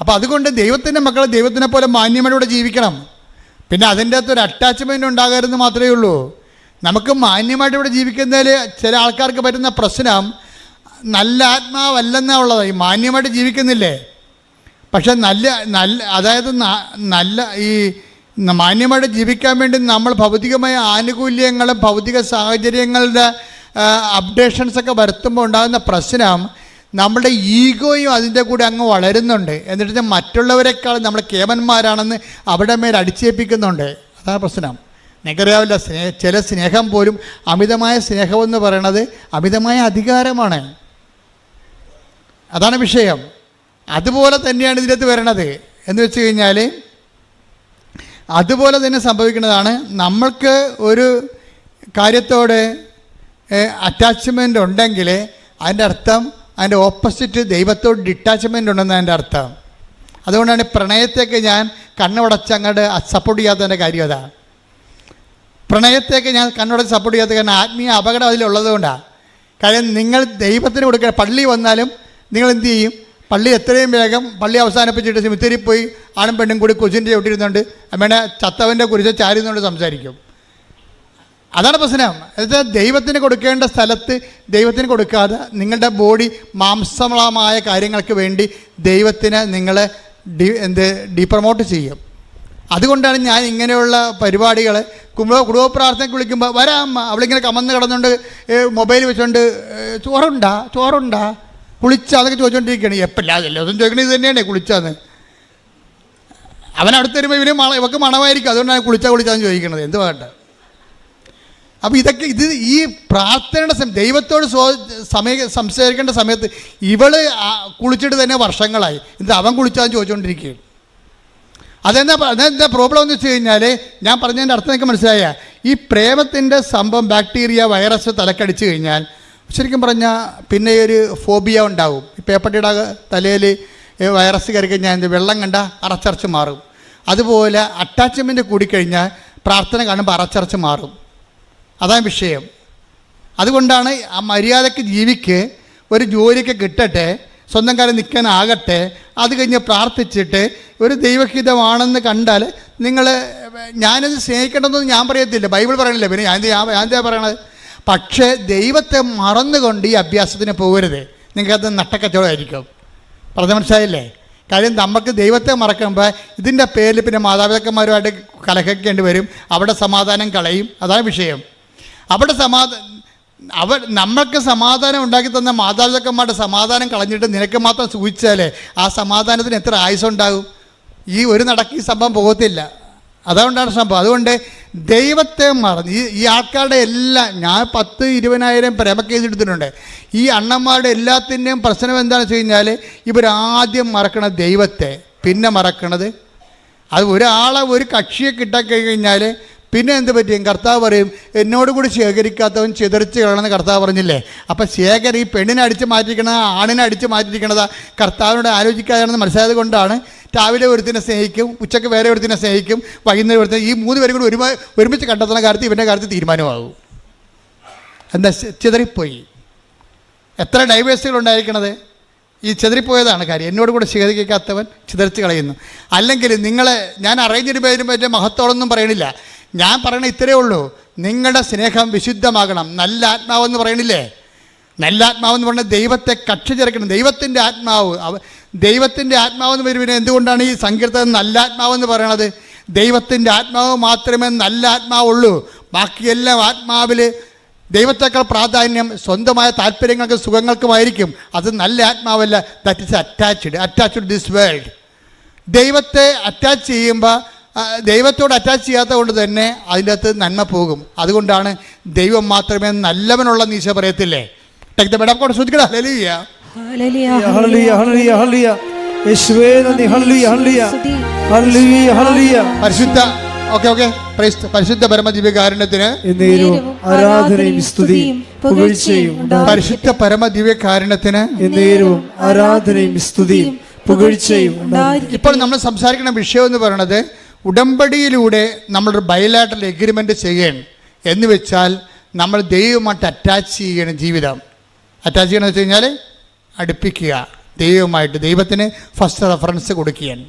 അപ്പോൾ അതുകൊണ്ട് ദൈവത്തിന്റെ മക്കൾ ദൈവത്തിനെ പോലെ മാന്യമായിട്ട് ജീവിക്കണം. പിന്നെ അതിന്റെ അകത്ത് ഒരു അറ്റാച്ച്മെന്റ് ഉണ്ടാകരുതെന്ന് മാത്രമേ ഉള്ളൂ. നമുക്ക് മാന്യമായിട്ട് ഇവിടെ ജീവിക്കുന്നതിൽ ചില ആൾക്കാർക്ക് പറ്റുന്ന പ്രശ്നം നല്ല ആത്മാവല്ലെന്നാ ഉള്ളത്. ഈ മാന്യമായിട്ട് ജീവിക്കുന്നില്ലേ? പക്ഷെ നല്ല നല്ല അതായത് നല്ല ഈ മാന്യമായിട്ട് ജീവിക്കാൻ വേണ്ടി നമ്മൾ ഭൗതികമായ ആനുകൂല്യങ്ങളും ഭൗതിക സാഹചര്യങ്ങളുടെ അപ്ഡേഷൻസൊക്കെ വരുത്തുമ്പോൾ ഉണ്ടാകുന്ന പ്രശ്നം നമ്മുടെ ഈഗോയും അതിന്റെ കൂടെ അങ്ങ് വളരുന്നുണ്ട്. എന്നിട്ട് മറ്റുള്ളവരെക്കാൾ നമ്മൾ കേമന്മാരാണെന്ന് അവിടെ മേൽ അടിച്ചേൽപ്പിക്കുന്നുണ്ട്. അതാണ് പ്രശ്നം. നിങ്ങൾക്കറിയാവില്ല സ്നേഹ ചില സ്നേഹം പോലും അമിതമായ സ്നേഹമെന്ന് പറയണത് അമിതമായ അധികാരമാണ്. അതാണ് വിഷയം. അതുപോലെ തന്നെയാണ് ഇതിനകത്ത് വരണത്. എന്ന് വെച്ച് കഴിഞ്ഞാൽ അതുപോലെ തന്നെ സംഭവിക്കുന്നതാണ് നമ്മൾക്ക് ഒരു കാര്യത്തോട് അറ്റാച്ച്മെന്റ് ഉണ്ടെങ്കിൽ അതിന്റെ അർത്ഥം അതിന്റെ ഓപ്പോസിറ്റ് ദൈവത്തോട് ഡിറ്റാച്ച്മെന്റ് ഉണ്ടെന്ന് അതിന്റെ അർത്ഥം. അതുകൊണ്ടാണ് പ്രണയത്തേക്ക് ഞാൻ കണ്ണുടച്ച് അങ്ങോട്ട് സപ്പോർട്ട് ചെയ്യാത്തതിന്റെ കാര്യം അതാ. പ്രണയത്തേക്ക് ഞാൻ കണ്ണുടച്ച് സപ്പോർട്ട് ചെയ്യാത്ത കാരണം ആത്മീയ അപകടം അതിലുള്ളത് കൊണ്ടാണ് കാര്യം നിങ്ങൾ ദൈവത്തിന് കൊടുക്കുക പള്ളി വന്നാലും നിങ്ങൾ എന്ത് ചെയ്യും? പള്ളി എത്രയും വേഗം പള്ളി അവസാനിപ്പിച്ചിട്ട് സിമിത്തേരി പോയി ആണും പെണ്ണും കൂടി കൊച്ചിന്റെ ചവിട്ടിരുന്നുണ്ട് അമ്മേടെ ചത്തവന്റെ കുറിച്ച് ചാരിന്നുകൊണ്ട് സംസാരിക്കും. അതാണ് പ്രശ്നം. ദൈവത്തിന് കൊടുക്കേണ്ട സ്ഥലത്ത് ദൈവത്തിന് കൊടുക്കാതെ നിങ്ങളുടെ ബോഡി മാംസമളമായ കാര്യങ്ങൾക്ക് വേണ്ടി ദൈവത്തിന് നിങ്ങളെ ഡി എന്ത് ഡീപ്രമോട്ട് ചെയ്യും. അതുകൊണ്ടാണ് ഞാൻ ഇങ്ങനെയുള്ള പരിപാടികൾ കുടുംബ കുടുംബ പ്രാർത്ഥനയ്ക്ക് വിളിക്കുമ്പോൾ വരാം അവളിങ്ങനെ കമന്ന് കിടന്നുകൊണ്ട് മൊബൈൽ വെച്ചുകൊണ്ട് ചോറുണ്ടാ? ചോറുണ്ടാ? കുളിച്ച അതൊക്കെ ചോദിച്ചുകൊണ്ടിരിക്കുകയാണ് എപ്പല്ല എല്ലാതും ചോദിക്കണത് ഇത് തന്നെയാണ് കുളിച്ചാന്ന്. അവൻ അടുത്ത് വരുമ്പോൾ ഇവന് മണ ഇവക്ക് മണമായിരിക്കും. അതുകൊണ്ടാണ് കുളിച്ചാ കുളിച്ചാന്ന് ചോദിക്കുന്നത് എന്ത് വേണ്ട. അപ്പോൾ ഇതൊക്കെ ഇത് ഈ പ്രാർത്ഥനയുടെ ദൈവത്തോട് സ്വ സമയ സംസാരിക്കേണ്ട സമയത്ത് ഇവൾ കുളിച്ചിട്ട് തന്നെ വർഷങ്ങളായി. ഇത് അവൻ കുളിച്ചാന്ന് ചോദിച്ചുകൊണ്ടിരിക്കുകയാണ് അതെന്താ അതെന്താ പ്രോബ്ലം എന്ന് വെച്ച് കഴിഞ്ഞാൽ ഞാൻ പറഞ്ഞതിന്റെ അർത്ഥം നിങ്ങൾക്ക് മനസ്സിലായ. ഈ പ്രേമത്തിന്റെ സംഭവം ബാക്ടീരിയ വൈറസ് തലക്കടിച്ച് കഴിഞ്ഞാൽ ശരിക്കും പറഞ്ഞാൽ പിന്നെ ഒരു ഫോബിയ ഉണ്ടാവും. ഈ പേപ്പട്ടിയുടെ തലയിൽ വൈറസ് കയറി കഴിഞ്ഞാൽ എന്ത് വെള്ളം കണ്ട അറച്ചറച്ച് മാറും. അതുപോലെ അറ്റാച്ച്മെന്റ് കൂടിക്കഴിഞ്ഞാൽ പ്രാർത്ഥന കാണുമ്പോൾ അറച്ചറച്ച് മാറും. അതാണ് വിഷയം. അതുകൊണ്ടാണ് ആ മര്യാദയ്ക്ക് ജീവിക്ക് ഒരു ജോലിയൊക്കെ കിട്ടട്ടെ സ്വന്തം കാലം നിൽക്കാനാകട്ടെ അത് കഴിഞ്ഞ് പ്രാർത്ഥിച്ചിട്ട് ഒരു ദൈവഹിതമാണെന്ന് കണ്ടാൽ നിങ്ങൾ ഞാനത് സ്നേഹിക്കേണ്ടതെന്ന് ഞാൻ പറയത്തില്ല. ബൈബിൾ പറയണില്ല? പിന്നെ ഞാൻ ഞാൻ എന്താ പറയണത്? പക്ഷേ ദൈവത്തെ മറന്നുകൊണ്ട് ഈ അഭ്യാസത്തിന് പോകരുത്. നിങ്ങൾക്കത് നട്ടക്കച്ചവടമായിരിക്കും. പറഞ്ഞ മനസ്സിലായില്ലേ? കാര്യം നമുക്ക് ദൈവത്തെ മറക്കുമ്പോൾ ഇതിന്റെ പേരിൽ പിന്നെ മാതാപിതാക്കന്മാരുമായിട്ട് കലഹിക്കേണ്ടി വരും. അവിടെ സമാധാനം കളയും. അതാണ് വിഷയം. അവിടെ സമാധാനം അവർ നമ്മൾക്ക് സമാധാനം ഉണ്ടാക്കി തന്ന മാതാപിതാക്കന്മാരുടെ സമാധാനം കളഞ്ഞിട്ട് നിനക്ക് മാത്രം സൂചിച്ചാലേ ആ സമാധാനത്തിന് എത്ര ആയുസുണ്ടാകും ഈ ഒരു നടക്ക് ഈ സംഭവം പോകത്തില്ല. അതുകൊണ്ടാണ് സംഭവം. അതുകൊണ്ട് ദൈവത്തെ മറന്ന് ഈ ഈ ആൾക്കാരുടെ എല്ലാം ഞാൻ പത്ത് ഇരുപതിനായിരം പ്രേമ കേസ് എടുത്തിട്ടുണ്ട്. ഈ അണ്ണന്മാരുടെ എല്ലാത്തിന്റെയും പ്രശ്നം എന്താണെന്ന് വെച്ച് കഴിഞ്ഞാൽ ഇവരാദ്യം മറക്കണത് ദൈവത്തെ പിന്നെ മറക്കണത്. അത് ഒരാളെ ഒരു കക്ഷിയെ കിട്ടാക്കഴിഞ്ഞാൽ പിന്നെ എന്ത് പറ്റിയും? കർത്താവ് പറയും എന്നോട് കൂടി ശേഖരിക്കാത്തവൻ ചിതറിച്ച് കളയണമെന്ന് കർത്താവ് പറഞ്ഞില്ലേ? അപ്പം ശേഖർ ഈ പെണ്ണിനെ അടിച്ച് മാറ്റിയിരിക്കണതാ ആണിനെ അടിച്ച് മാറ്റിയിരിക്കണത് കർത്താവിനോട് ആലോചിക്കാതെയാണെന്ന് മനസ്സിലായത് കൊണ്ടാണ് രാവിലെ ഒരുത്തിനെ സ്നേഹിക്കും ഉച്ചയ്ക്ക് വേറെ ഒരുത്തിനെ സ്നേഹിക്കും വൈകുന്നേരം ഒരുത്തിനെ ഈ മൂന്ന് പേരും കൂടി ഒരുമ ഒരുമിച്ച് കണ്ടെത്തുന്ന കാര്യത്തിൽ ഇവന്റെ കാര്യത്തിൽ തീരുമാനമാകും. എന്താ ചിതറിപ്പോയി. എത്ര ഡൈവേഴ്സുകൾ ഉണ്ടായിരിക്കണത്? ഈ ചെതിരിപ്പോയതാണ് കാര്യം. എന്നോട് കൂടെ ശേഖരിക്കാത്തവൻ ചിതറിച്ച് കളയുന്നു. അല്ലെങ്കിൽ നിങ്ങളെ ഞാൻ അറേഞ്ചിന് പേരും പറ്റിയ മഹത്തോളൊന്നും പറയണില്ല. ഞാൻ പറയണ ഇത്രയേ ഉള്ളൂ. നിങ്ങളുടെ സ്നേഹം വിശുദ്ധമാകണം. നല്ല ആത്മാവെന്ന് പറയണില്ലേ? നല്ല ആത്മാവെന്ന് പറഞ്ഞാൽ ദൈവത്തെ കക്ഷി ചേർക്കണം ദൈവത്തിന്റെ ആത്മാവ്. ദൈവത്തിന്റെ ആത്മാവെന്ന് വരുവിനെ എന്തുകൊണ്ടാണ് ഈ സങ്കീർത്തനം നല്ല ആത്മാവെന്ന് പറയണത്? ദൈവത്തിന്റെ ആത്മാവ് മാത്രമേ നല്ല ആത്മാവുള്ളൂ ബാക്കിയെല്ലാം ആത്മാവിൽ ദൈവത്തേക്കാൾ പ്രാധാന്യം സ്വന്തമായ താല്പര്യങ്ങൾക്കും സുഖങ്ങൾക്കുമായിരിക്കും. അത് നല്ല ആത്മാവല്ല. That is attached attached this world ദൈവത്തെ അറ്റാച്ച് ചെയ്യുമ്പോൾ ദൈവത്തോട് അറ്റാച്ച് ചെയ്യാത്ത കൊണ്ട് തന്നെ അതിന്റെ അകത്ത് നന്മ പോകും. അതുകൊണ്ടാണ് ദൈവം മാത്രമേ നല്ലവനുള്ള നീശ പറയത്തില്ലേ? Take the bed of God ശ്രദ്ധിക്കടാ. ഹല്ലേലൂയ ഹല്ലേലൂയ, ഹല്ലേലൂയ ഹല്ലേലൂയ ഹല്ലേലൂയ യേശുവേ നന്ദി. ഹല്ലേലൂയ ഹല്ലേലൂയ ഹല്ലേലൂയ ഹല്ലേലൂയ പരിശുദ്ധ ഓക്കെ ഓക്കെ പരിശുദ്ധ പരമദിവ്യകാരുണ്യത്തിന് എന്നേരും ആരാധനയും സ്തുതിയും പുകഴ്ചയും പരിശുദ്ധ പരമദിവ്യകാരുണ്യത്തിന് എന്നേരും ആരാധനയും സ്തുതിയും പുകഴ്ചയും. ഇപ്പോൾ നമ്മൾ സംസാരിക്കുന്ന വിഷയം എന്ന് പറയുന്നത് ഉടമ്പടിയിലൂടെ നമ്മളൊരു ബയലാറ്ററൽ എഗ്രിമെന്റ് ചെയ്യണം. എന്ന് വെച്ചാൽ നമ്മൾ ദൈവമായിട്ട് അറ്റാച്ച് ചെയ്യണം ജീവിതം. അറ്റാച്ച് ചെയ്യണമെന്ന് വെച്ച് കഴിഞ്ഞാൽ അടുപ്പിക്കുക. ദൈവമായിട്ട് ദൈവത്തിന് ഫസ്റ്റ് റെഫറൻസ് കൊടുക്കുകയാണ്.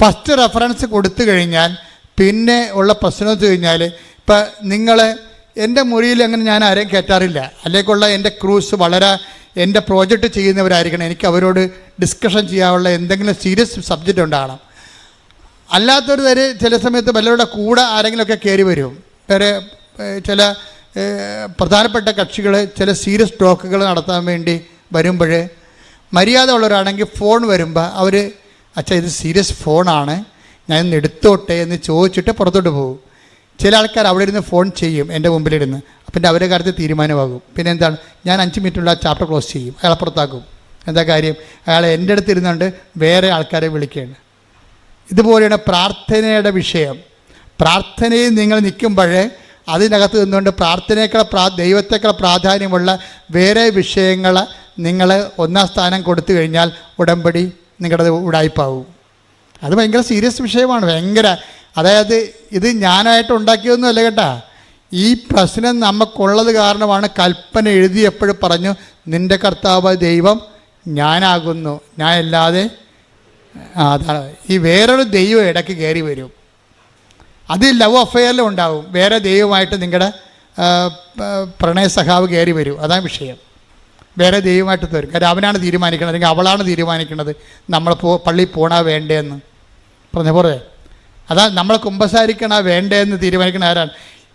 ഫസ്റ്റ് റെഫറൻസ് കൊടുത്തു കഴിഞ്ഞാൽ പിന്നെ ഉള്ള പ്രശ്നം വെച്ച് കഴിഞ്ഞാൽ ഇപ്പം നിങ്ങൾ എന്റെ മുറിയിൽ അങ്ങനെ ഞാൻ ആരെയും കയറ്റാറില്ല. അല്ലേക്കുള്ള എന്റെ ക്രൂസ് വളരെ എന്റെ പ്രോജക്റ്റ് ചെയ്യുന്നവരായിരിക്കണം. എനിക്ക് അവരോട് ഡിസ്കഷൻ ചെയ്യാനുള്ള എന്തെങ്കിലും സീരിയസ് സബ്ജക്റ്റ് ഉണ്ടാകണം. അല്ലാത്തൊരു തര ചില സമയത്ത് വല്ലവരുടെ കൂടെ ആരെങ്കിലുമൊക്കെ കയറി വരും. വേറെ ചില പ്രധാനപ്പെട്ട കക്ഷികൾ ചില സീരിയസ് ടോക്കുകൾ നടത്താൻ വേണ്ടി വരുമ്പോൾ മര്യാദ ഉള്ളവരാണെങ്കിൽ ഫോൺ വരുമ്പോൾ അവർ അച്ഛാ ഇത് സീരിയസ് ഫോണാണ്. ഞാൻ ഇന്ന് എടുത്തോട്ടെ എന്ന് ചോദിച്ചിട്ട് പുറത്തോട്ട് പോകും. ചില ആൾക്കാർ അവിടെ ഇരുന്ന് ഫോൺ ചെയ്യും എന്റെ മുമ്പിലിരുന്ന്. അപ്പം എന്റെ അവരുടെ കാര്യത്തിൽ തീരുമാനമാകും. പിന്നെ എന്താണ്? ഞാൻ അഞ്ച് മിനിറ്റുള്ള ചാപ്റ്റർ ക്ലോസ് ചെയ്യും. അയാളെ പുറത്താക്കും. എന്താ കാര്യം? അയാൾ എന്റെ അടുത്ത് ഇരുന്നുകൊണ്ട് വേറെ ആൾക്കാരെ വിളിക്കുകയാണ് ഇതുപോലെയാണ് പ്രാർത്ഥനയുടെ വിഷയം. പ്രാർത്ഥനയിൽ നിങ്ങൾ നിൽക്കുമ്പോഴേ അതിനകത്ത് നിന്നുകൊണ്ട് പ്രാർത്ഥനയേക്കാൾ പ്രാ ദൈവത്തേക്കാൾ പ്രാധാന്യമുള്ള വേറെ വിഷയങ്ങൾ നിങ്ങൾ ഒന്നാം സ്ഥാനം കൊടുത്തു കഴിഞ്ഞാൽ ഉടമ്പടി നിങ്ങളുടെ ഉടായ്പാവും അത് ഭയങ്കര സീരിയസ് വിഷയമാണ് ഭയങ്കര. അതായത് ഇത് ഞാനായിട്ട് ഉണ്ടാക്കിയതൊന്നുമല്ല കേട്ടാ. ഈ പ്രശ്നം നമുക്കുള്ളത് കാരണമാണ് കൽപ്പന എഴുതിയപ്പോഴും പറഞ്ഞു നിന്റെ കർത്താവ് ദൈവം ഞാനാകുന്നു. ഞാൻ അല്ലാതെ അതാണ് ഈ വേറൊരു ദൈവം ഇടയ്ക്ക് കയറി വരും. അത് ലവ് അഫെയറിലും ഉണ്ടാവും. വേറെ ദൈവമായിട്ട് നിങ്ങളുടെ പ്രണയ സഖാവ് കയറി വരും. അതാണ് വിഷയം. വേറെ ദൈവമായിട്ട് തരും കാര്യം അവനാണ് തീരുമാനിക്കുന്നത് അല്ലെങ്കിൽ അവളാണ് തീരുമാനിക്കുന്നത് നമ്മൾ പോ പള്ളി പോണാ വേണ്ടേന്ന്. പറഞ്ഞ പോലെ. അതാ നമ്മൾ കുമ്പസാരിക്കണ വേണ്ടേന്ന് തീരുമാനിക്കണ ആരാണ്?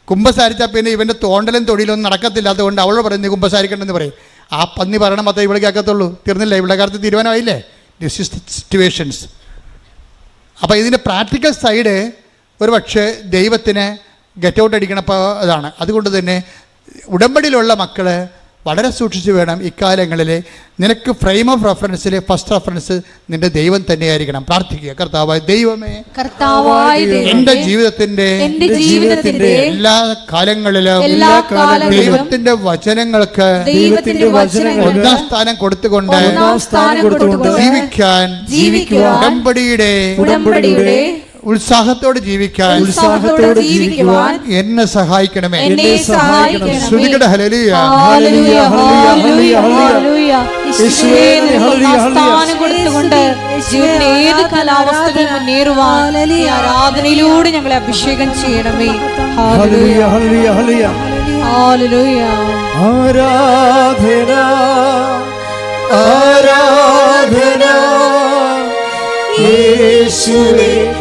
കുമ്പസാരിച്ചാൽ പിന്നെ ഇവന്റെ തോണ്ടലും തൊഴിലൊന്നും നടക്കത്തില്ല അതുകൊണ്ട് അവളോട് നീ കുമ്പസാരിക്കണമെന്ന് പറയും. ആ പന്നി പറയണം മാത്രമേ ഇവിടെ കേൾക്കത്തുള്ളൂ. തീർന്നില്ല? ഇവിടെ കാലത്ത് തീരുമാനമായില്ലേ? സിറ്റുവേഷൻസ് അപ്പോൾ ഇതിന്റെ പ്രാക്ടിക്കൽ സൈഡ് ഒരു പക്ഷേ ദൈവത്തിന് ഗെറ്റ് ഔട്ട് അടിക്കണപ്പോൾ അതാണ്. അതുകൊണ്ട് തന്നെ ഉടമ്പടിയിലുള്ള മക്കൾ വളരെ സൂക്ഷിച്ചു വേണം ഇക്കാലങ്ങളിൽ നിനക്ക് ഫ്രെയിം ഓഫ് റെഫറൻസിലെ ഫസ്റ്റ് റെഫറൻസ് നിന്റെ ദൈവം തന്നെയായിരിക്കണം. പ്രാർത്ഥിക്കുക. കർത്താവായ ദൈവമേ കർത്താവായ എന്റെ ജീവിതത്തിന്റെ എന്റെ ജീവിതത്തിന്റെ എല്ലാ കാലങ്ങളിലും എല്ലാ കാലങ്ങളിലും ദൈവത്തിന്റെ വചനങ്ങൾക്ക് ദൈവത്തിന്റെ വചനങ്ങൾ ഒന്നാം സ്ഥാനം കൊടുത്തുകൊണ്ട് ഒന്നാം സ്ഥാനം കൊടുത്തുകൊണ്ട് ജീവിക്കാൻ ഉടമ്പടിയുടെ ഉത്സാഹത്തോടെ ജീവിക്കാൻ ഉത്സാഹത്തോടെ ജീവിക്കുവാൻ എന്നെ സഹായിക്കണമേ. എന്നെ സഹായിക്കണമേ. ശ്രുതികട ഹല്ലേലൂയ, ഹല്ലേലൂയ, ഹല്ലേലൂയ. ഹല്ലേലൂയ. യേശുവേ, ഹല്ലേലൂയ, സ്ഥാനം കൊടുത്തുകൊണ്ട് ജീവിതത്തിന്റെ ഏത് കാലാവസ്ഥകളിൽ മുന്നേറുവാൻ ഈ ആരാധനയിലൂടെ ഞങ്ങളെ അഭിഷേകം ചെയ്യണമേ. ഹല്ലേലൂയ. ഹല്ലേലൂയ ഹല്ലേലൂയ. ഹല്ലേലൂയ. ആരാധന ആരാധന. യേശുവേ